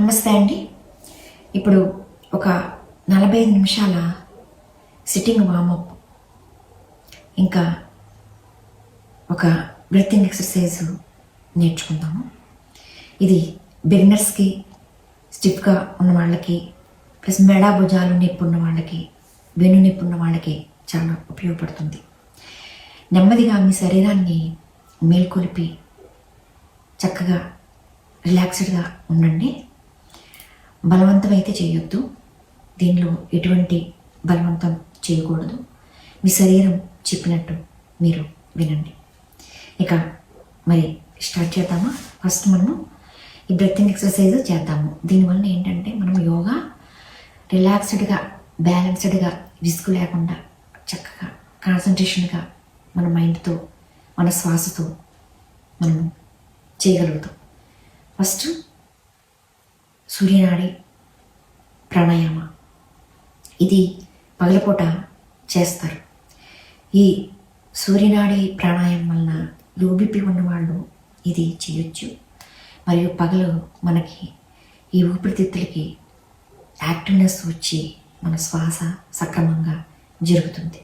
నమస్తే అండి. ఇప్పుడు ఒక నలభై ఐదు నిమిషాల సిట్టింగ్ వామప్ ఇంకా ఒక బ్రీతింగ్ ఎక్సర్సైజ్ నేర్చుకుందాము. ఇది బిగినర్స్కి స్టిఫ్గా ఉన్న వాళ్ళకి ప్లస్ మెడ భుజాలు నొప్పి ఉన్న వాళ్ళకి వెను నొప్పి ఉన్న వాళ్ళకి చాలా ఉపయోగపడుతుంది. నెమ్మదిగా మీ శరీరాన్ని మేల్కొలిపి చక్కగా రిలాక్స్డ్గా ఉండండి. బలవంతం అయితే చేయొద్దు. దీనిలో ఎటువంటి బలవంతం చేయకూడదు. మీ శరీరం చెప్పినట్టు మీరు వినండి. ఇక మరి స్టార్ట్ చేద్దామా? ఫస్ట్ మనము ఈ బ్రెత్తింగ్ ఎక్సర్సైజ్ చేద్దాము. దీనివల్ల ఏంటంటే మనం యోగా రిలాక్స్డ్గా బ్యాలెన్స్డ్గా విసుగు లేకుండా చక్కగా కాన్సన్ట్రేషన్గా మన మైండ్తో మన శ్వాసతో మనం చేయగలుగుతాం. ఫస్ట్ సూర్యనాడి ప్రాణాయామ. ఇది పగలపూట చేస్తారు. ఈ సూర్యనాడి ప్రాణాయామం వలన లోబిపి ఉన్నవాళ్ళు ఇది చేయొచ్చు. మరియు పగలు మనకి ఈ ఊపిరితిత్తులకి యాక్టివ్నెస్ వచ్చి మన శ్వాస సక్రమంగా జరుగుతుంది.